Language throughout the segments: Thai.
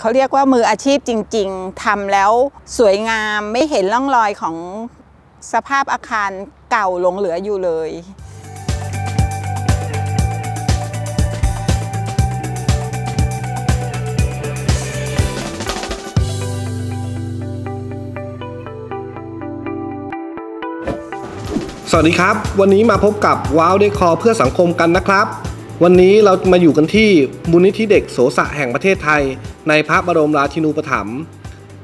เขาเรียกว่ามืออาชีพจริง ๆทำแล้วสวยงามไม่เห็นร่องรอยของสภาพอาคารเก่าหลงเหลืออยู่เลยสวัสดีครับ วันนี้มาพบกับว้าวเดคอเพื่อสังคมกันนะครับ วันนี้เรามาอยู่กันที่มูลนิธิเด็กโสสะแห่งประเทศไทย ในพระบรมราชินูปถัมภ์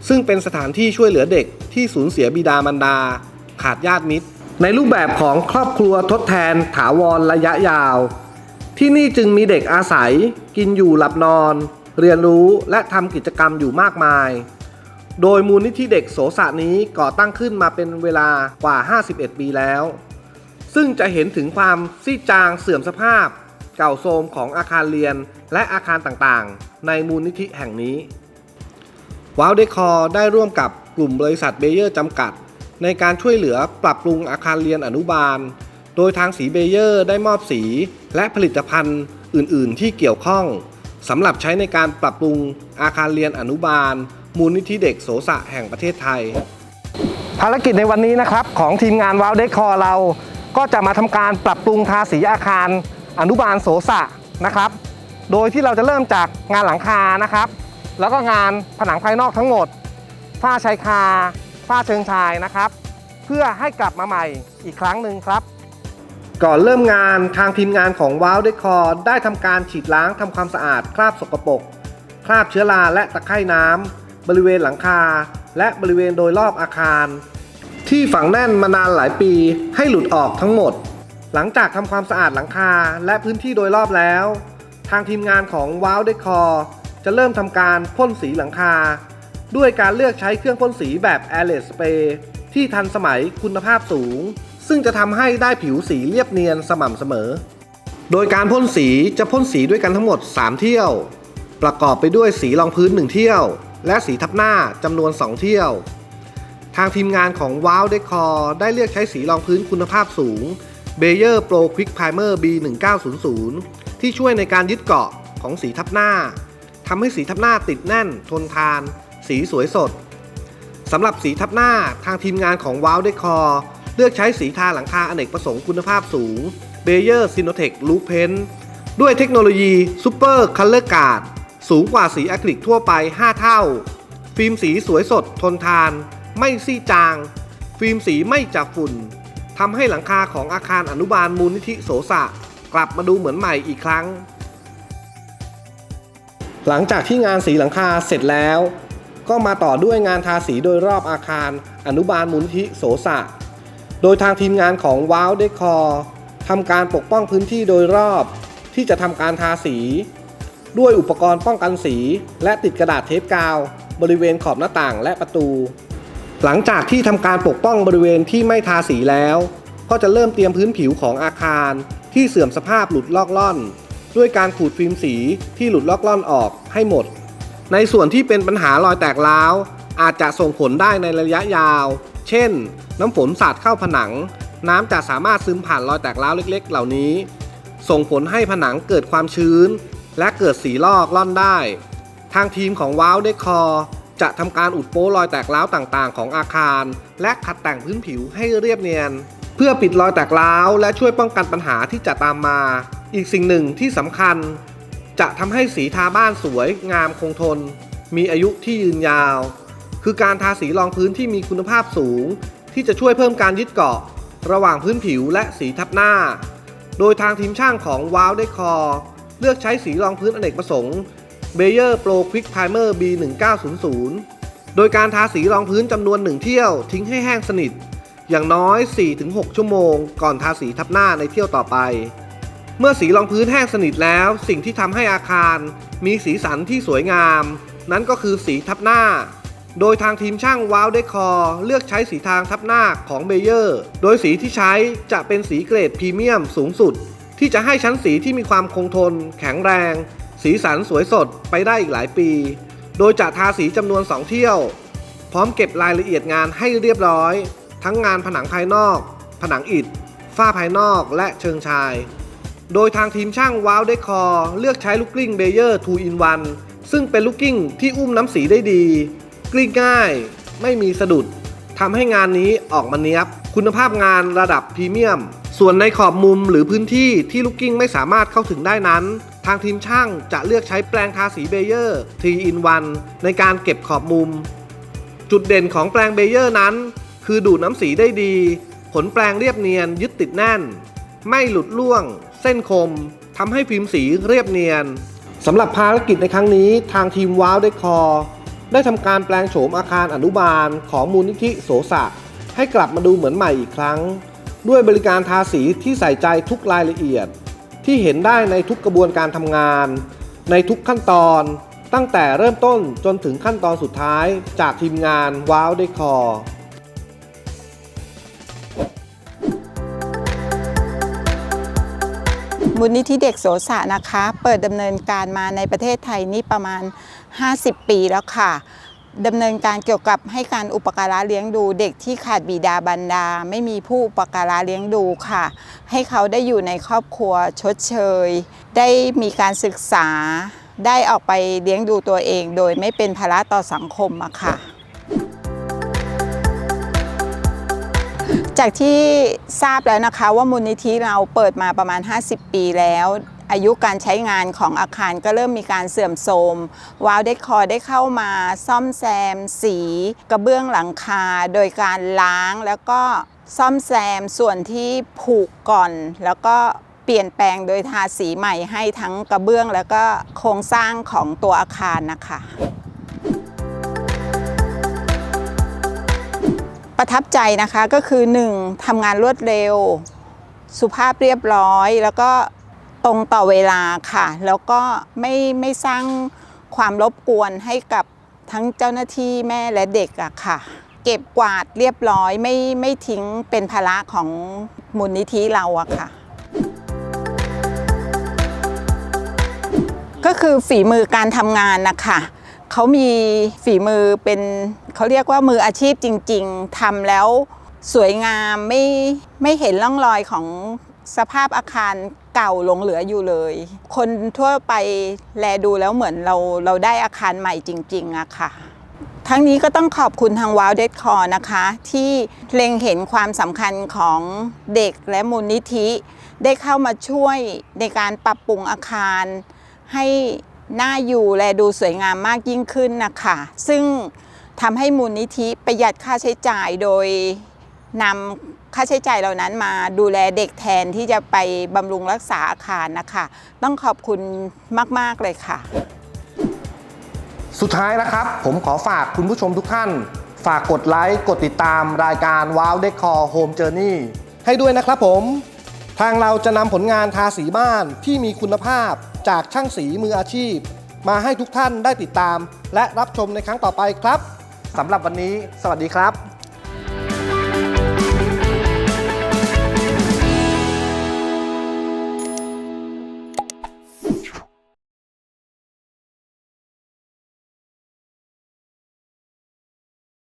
ซึ่งเป็นสถานที่ช่วยเหลือเด็กที่สูญเสียบิดามารดา ขาดญาติมิตร ในรูปแบบของครอบครัวทดแทน ถาวรระยะยาว ที่นี่จึงมีเด็กอาศัย กินอยู่หลับนอน เรียนรู้และทำกิจกรรมอยู่มากมาย โดยมูลนิธิเด็กโสสะนี้ก่อตั้งขึ้นมาเป็นเวลากว่า 51 ปีแล้ว ซึ่งจะเห็นถึงความซีจางเสื่อมสภาพ เก่าโทรมของอาคารเรียนและอาคารต่างๆ ในมูลนิธิแห่งนี้ว้าวเดคอได้ร่วมกับกลุ่มบริษัทเบเยอร์จำกัด ในการช่วยเหลือปรับปรุงอาคารเรียนอนุบาล โดยทางสีเบเยอร์ได้มอบสีและผลิตภัณฑ์อื่น ๆ ที่เกี่ยวข้องสำหรับใช้ในการปรับปรุงอาคารเรียนอนุบาล มูลนิธิเด็กโสสะแห่งประเทศไทย ภารกิจในวันนี้นะครับของทีมงานว้าวเดคอเราก็จะมาทำการปรับปรุงทาสีอาคาร อนุบาลโสสะนะครับ โดยที่เราจะเริ่มจากงานหลังคานะครับ แล้วก็งานผนังภายนอกทั้งหมด ฝ้าชายคา ฝ้าเชิงชายนะครับ เพื่อให้กลับมาใหม่อีกครั้งหนึ่งครับ ก่อนเริ่มงานทางทีมงานของว้าวเดคอได้ทำการฉีดล้างทำความสะอาดคราบสกปรกคราบเชื้อราและตะไคร่น้ำบริเวณหลังคา และบริเวณโดยรอบอาคาร ที่ฝังแน่นมานานหลายปีให้หลุดออกทั้งหมด หลังจากทำความสะอาดหลังคาและพื้นที่โดยรอบแล้ว ทางทีมงานของว้าวเดคอจะเริ่มทำการพ่นสีหลังคา ด้วยการเลือกใช้เครื่องพ่นสีแบบ a i r l e s Spray ที่ทันสมัยคุณภาพสูง ซึ่งจะทำให้ได้ผิวสีเรียบเนียนสม่ำเสมอ โดยการพ่นสีจะพ่นสีด้วยกันทั้งหมด 3 เที่ยว ประกอบไปด้วยสีรองพื้น 1 เที่ยว และสีทับหน้าจำนวน 2 เที่ยว ทางทีมงานของ Wow Decor ได้เลือกใช้สีรองพื้นคุณภาพสูง Bayer Pro Quick Primer B1900 ที่ช่วยในการยึดเกาะของสีทับหน้าทำให้สีทับหน้าติดแน่น ทนทาน สีสวยสดสำหรับสีทับหน้าทางทีมงานของ Wow Decor เลือกใช้สีทาหลังคาอเนกประสงค์คุณภาพสูง Bayer Sinotech Loop Paint ด้วยเทคโนโลยี Super Color Guard สูงกว่าสีอะคริลิกทั่วไป 5 เท่า ฟิล์มสีสวยสดทนทาน ไม่ซี่จาง ฟิล์มสีไม่จับฝุ่น ทำให้หลังคาของอาคารอนุบาลมูลนิธิโสสะ กลับมาดูเหมือนใหม่อีกครั้ง หลังจากที่งานสีหลังคาเสร็จแล้ว ก็มาต่อด้วยงานทาสีโดยรอบอาคาร อนุบาลมูลนิธิโสสะ โดยทางทีมงานของว้าวเดคอทำการปกป้องพื้นที่โดยรอบ ที่จะทำการทาสี ด้วยอุปกรณ์ป้องกันสี และติดกระดาษเทปกาว บริเวณขอบหน้าต่างและประตู หลังจากที่ทำการปกป้องบริเวณที่ไม่ทาสีแล้ว ก็จะเริ่มเตรียมพื้นผิวของอาคารที่เสื่อมสภาพหลุดลอกล่อน ด้วยการขูดฟิล์มสีที่หลุดลอกล่อนออกให้หมด ในส่วนที่เป็นปัญหารอยแตกร้าวอาจจะส่งผลได้ในระยะยาว เช่น น้ำฝนสาดเข้าผนัง น้ำจะสามารถซึมผ่านรอยแตกร้าวเล็ก ๆ เหล่านี้ ส่งผลให้ผนังเกิดความชื้น และเกิดสีลอกล่อนได้ ทางทีมของว้าวเดคอ จะทำการอุดโป้รอยแตกร้าวต่างๆ ของอาคาร และขัดแต่งพื้นผิวให้เรียบเนียน เพื่อปิดรอยแตกร้าวและช่วยป้องกันปัญหาที่จะตามมา อีกสิ่งหนึ่งที่สำคัญ จะทำให้สีทาบ้านสวย งามคงทน มีอายุที่ยืนยาว คือการทาสีรองพื้นที่มีคุณภาพสูง ที่จะช่วยเพิ่มการยึดเกาะ ระหว่างพื้นผิวและสีทับหน้า โดยทางทีมช่างของว้าวเดคอเลือกใช้สีรองพื้นอเนกประสงค์ Bayer Pro Quick Primer B1900 โดยการทาสีรองพื้นจำนวน1เที่ยวทิ้งให้แห้งสนิท อย่างน้อย 4-6 ชั่วโมง ก่อนทาสีทับหน้าในเที่ยวต่อไป เมื่อสีรองพื้นแห้งสนิทแล้ว สิ่งที่ทำให้อาคาร มีสีสันที่สวยงาม นั่นก็คือสีทับหน้า โดยทางทีมช่างว้าวเดคอเลือกใช้สีทางทับหน้าของเบเยอร์โดยสีที่ใช้จะเป็นสีเกรดพรีเมียมสูงสุด ที่จะให้ชั้นสีที่มีความคงทน แข็งแรง สีสันสวยสดไปได้อีกหลายปี โดยจะทาสีจำนวน 2 เที่ยว พร้อมเก็บรายละเอียดงานให้เรียบร้อย ทั้งงานผนังภายนอก ผนังอิฐ ฝ้าภายนอกและเชิงชาย โดยทางทีมช่างว้าวเดคอเลือกใช้ลูกกลิ้งเบเยอร์2 in 1 ซึ่งเป็นลูกกิ้งที่อุ้มน้ำสีได้ดี กลิ้งง่าย ไม่มีสะดุดทำให้งานนี้ออกมาเนี้ยบ คุณภาพงานระดับพรีเมียม ส่วนในขอบมุมหรือพื้นที่ที่ลูกกิ้งไม่สามารถเข้าถึงได้นั้น ทางทีมช่างจะเลือกใช้แปรงทาสีเบเยอร์3 in 1ในการเก็บขอบมุม จุดเด่นของแปรงเบเยอร์นั้น คือดูดน้ำสีได้ดีขนแปรงเรียบเนียนยึดติดแน่น ไม่หลุดล่วง เส้นคมทำให้พิมพ์สีเรียบเนียนสำหรับภารกิจในครั้งนี้ทางทีมว้าวเดคอ ได้ทำการแปลงโฉมอาคารอนุบาลของมูลนิธิโสสะให้กลับมาดูเหมือนใหม่อีกครั้ง ด้วยบริการทาสีที่ใส่ใจทุกรายละเอียด ที่เห็นได้ในทุกกระบวนการทำงาน ในทุกขั้นตอน ตั้งแต่เริ่มต้นจนถึงขั้นตอนสุดท้ายจากทีมงานว้าวเดคอมูลนิธิเด็กโสสะนะคะ เปิดดำเนินการมาในประเทศไทยนี่ประมาณ 50 ปีแล้วค่ะ ดำเนินการเกี่ยวกับให้การอุปการะเลี้ยงดู เด็กที่ขาดบิดาบรรดา ไม่มีผู้อุปการะเลี้ยงดูค่ะ ให้เขาได้อยู่ในครอบครัวชดเชย ได้มีการศึกษา ได้ออกไปเลี้ยงดูตัวเอง โดยไม่เป็นภาระต่อสังคมอะค่ะ จากที่ทราบแล้วนะคะว่ามูลนิธิเราเปิดมาประมาณ 50 ปีแล้ว อายุการใช้งานของอาคารก็เริ่มมีการเสื่อมโทรมวาวเดคอได้เข้ามาซ่อมแซม สี กระเบื้องหลังคา โดยการล้างแล้วก็ซ่อมแซมส่วนที่ผุก่อน แล้วก็เปลี่ยนแปลงโดยทาสีใหม่ให้ทั้งกระเบื้อง แล้วก็โครงสร้างของตัวอาคารนะคะประทับใจนะคะก็คือ 1. ทำงานรวดเร็ว สุภาพเรียบร้อย แล้วก็ ตรงต่อเวลาค่ะ แล้วก็ไม่ไม่สร้างความรบกวนให้กับทั้งเจ้าหน้าที่แม่และเด็กอะค่ะ เก็บกวาดเรียบร้อยไม่ไม่ทิ้งเป็นภาระของมูลนิธิเราอะค่ะ ก็คือฝีมือการทำงานนะคะเขามีฝีมือเป็นเขาเรียกว่ามืออาชีพจริง ๆทำแล้วสวยงามไม่ไม่เห็นร่องรอยของสภาพอาคาร เก่าหลงเหลืออยู่เลย คนทั่วไปแลดูแล้วเหมือนเราเราได้อาคารใหม่จริงๆอะค่ะ ทั้งนี้ก็ต้องขอบคุณทางว้าวเดดคอนะคะ ที่เล็งเห็นความสำคัญของเด็กและมูลนิธิ ได้เข้ามาช่วยในการปรับปรุงอาคารให้น่าอยู่และดูสวยงามมากยิ่งขึ้นนะคะ ซึ่งทำให้มูลนิธิประหยัดค่าใช้จ่ายโดยนำ ค่าใช้จ่ายเหล่านั้นมาดูแลเด็กแทนที่จะไปบำรุงรักษาอาคารนะคะ ต้องขอบคุณมาก ๆ เลยค่ะ สุดท้ายนะครับ ผมขอฝากคุณผู้ชมทุกท่าน ฝากกดไลค์กดติดตามรายการ Wow Decor Home Journey ให้ด้วยนะครับผม ทางเราจะนำผลงานทาสีบ้านที่มีคุณภาพจากช่างสีมืออาชีพ มาให้ทุกท่านได้ติดตาม และรับชมในครั้งต่อไปครับสำหรับวันนี้ สวัสดีครับ